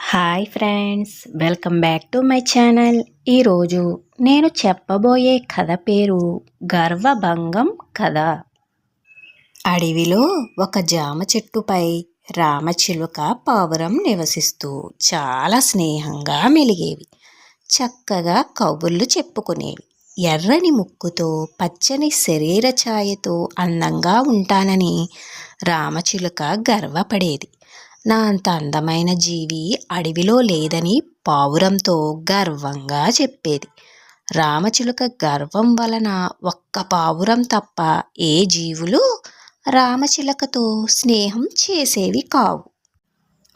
Hi friends welcome back to my channel. ఈరోజు నేను చెప్పబోయే కథ పేరు గర్వభంగం కథ. అడవిలో ఒక జామ చెట్టుపై రామచిలుక పావురం నివసిస్తూ చాలా స్నేహంగా మెలిగేవి. చక్కగా కబుర్లు చెప్పుకునేవి. ఎర్రని ముక్కుతో పచ్చని శరీర ఛాయతో అందంగా ఉంటానని రామచిలుక గర్వపడేది. నా అంత అందమైన జీవి అడవిలో లేదని పావురంతో గర్వంగా చెప్పేది. రామచిలుక గర్వం వలన ఒక్క పావురం తప్ప ఏ జీవులు రామచిలుకతో స్నేహం చేసేవి కావు.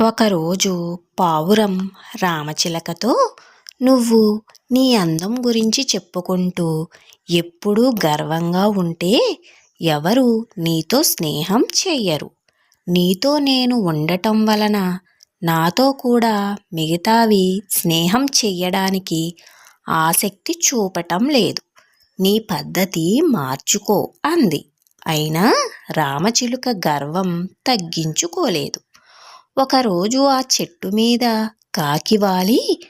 ఒకరోజు పావురం రామచిలకతో నువ్వు నీ అందం గురించి చెప్పుకుంటూ ఎప్పుడూ గర్వంగా ఉంటే ఎవరు నీతో స్నేహం చెయ్యరు. నీతో నేను ఉండటం వలన నాతో కూడా మిగతావి స్నేహం చెయ్యడానికి ఆసక్తి చూపటం లేదు. నీ పద్ధతి మార్చుకో అంది. అయినా రామచిలుక గర్వం తగ్గించుకోలేదు. ఒకరోజు ఆ చెట్టు మీద కాకివాలి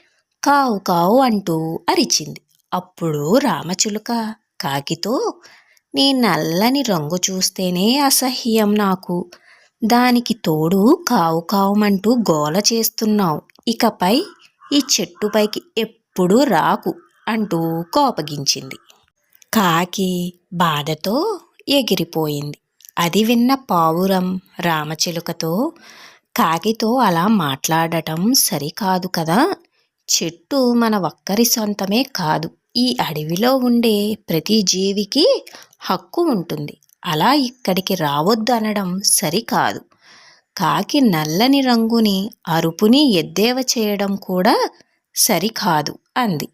కావు కావు అంటూ అరిచింది. అప్పుడు రామచిలుక కాకితో నీ నల్లని రంగు చూస్తేనే అసహ్యం నాకు. దానికి తోడు కావు కావుమంటూ గోల చేస్తున్నావు. ఇకపై ఈ చెట్టుపైకి ఎప్పుడూ రాకు అంటూ కోపగించింది. కాకి బాధతో ఎగిరిపోయింది. అది విన్న పావురం రామచిలుకతో కాకితో అలా మాట్లాడటం సరికాదు కదా. చెట్టు మన ఒక్కరి సొంతమే కాదు. ఈ అడవిలో ఉండే ప్రతి జీవికి హక్కు ఉంటుంది. అలా ఇక్కడికి రావద్దు అనడం సరికాదు. కాకి నల్లని రంగుని అరుపుని ఎద్దేవ చేయడం కూడా సరికాదు అంది.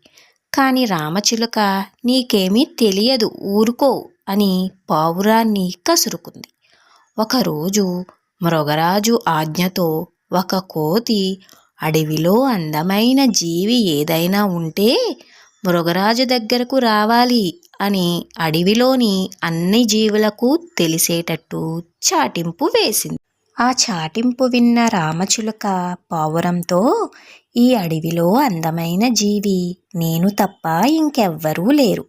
కాని రామచిలుక నీకేమీ తెలియదు ఊరుకో అని పావురాన్ని కసురుకుంది. ఒకరోజు మృగరాజు ఆజ్ఞతో ఒక కోతి అడవిలో అందమైన జీవి ఏదైనా ఉంటే మృగరాజు దగ్గరకు రావాలి అని అడవిలోని అన్ని జీవులకు తెలిసేటట్టు చాటింపు వేసింది. ఆ చాటింపు విన్న రామచిలుక పావురంతో ఈ అడవిలో అందమైన జీవి నేను తప్ప ఇంకెవ్వరూ లేరు.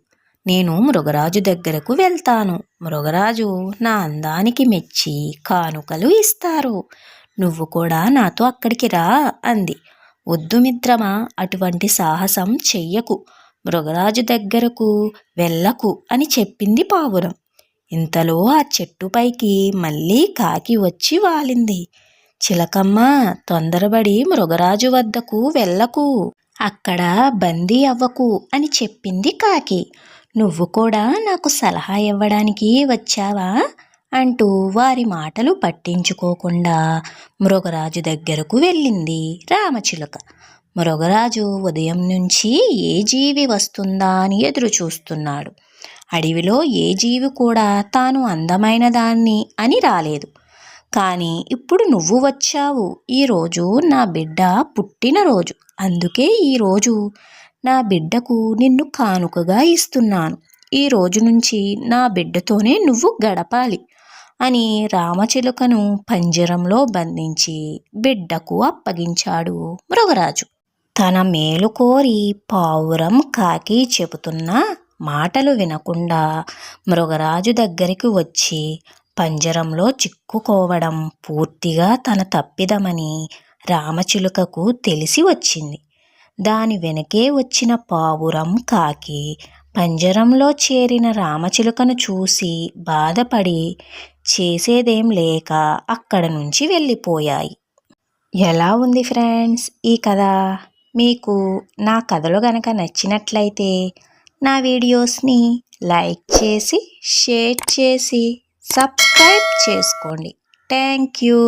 నేను మృగరాజు దగ్గరకు వెళ్తాను. మృగరాజు నా అందానికి మెచ్చి కానుకలు ఇస్తారు. నువ్వు కూడా నాతో అక్కడికి రా అంది. వద్దు మిత్రమా అటువంటి సాహసం చెయ్యకు. మృగరాజు దగ్గరకు వెళ్ళకు అని చెప్పింది పావురం. ఇంతలో ఆ చెట్టుపైకి మళ్ళీ కాకి వచ్చి వాలింది. చిలకమ్మ తొందరబడి మృగరాజు వద్దకు వెళ్ళకు అక్కడ బందీ అవ్వకు అని చెప్పింది కాకి. నువ్వు కూడా నాకు సలహా ఇవ్వడానికి వచ్చావా? అంటూ వారి మాటలు పట్టించుకోకుండా మృగరాజు దగ్గరకు వెళ్ళింది రామచిలుక. మృగరాజు ఉదయం నుంచి ఏ జీవి వస్తుందా అని ఎదురు చూస్తున్నాడు. అడవిలో ఏ జీవి కూడా తాను అందమైన దాన్ని అని రాలేదు. కానీ ఇప్పుడు నువ్వు వచ్చావు. ఈరోజు నా బిడ్డ పుట్టినరోజు అందుకే ఈరోజు నా బిడ్డకు నిన్ను కానుకగా ఇస్తున్నాను. ఈ రోజు నుంచి నా బిడ్డతోనే నువ్వు గడపాలి అని రామచిలుకను పంజరంలో బంధించి బిడ్డకు అప్పగించాడు మృగరాజు. తన మేలు కోరి పావురం కాకి చెబుతున్న మాటలు వినకుండా మృగరాజు దగ్గరికి వచ్చి పంజరంలో చిక్కుకోవడం పూర్తిగా తన తప్పిదమని రామచిలుకకు తెలిసి వచ్చింది. దాని వెనకే వచ్చిన పావురం కాకి పంజరంలో చేరిన రామచిలుకను చూసి బాధపడి చేసేదేం లేక అక్కడ నుంచి వెళ్ళిపోయాయి. ఎలా ఉంది ఫ్రెండ్స్ ఈ కథ? మీకు నా కథలు గనక నచ్చినట్లయితే నా వీడియోస్ని లైక్ చేసి షేర్ చేసి సబ్స్క్రైబ్ చేసుకోండి. Thank you.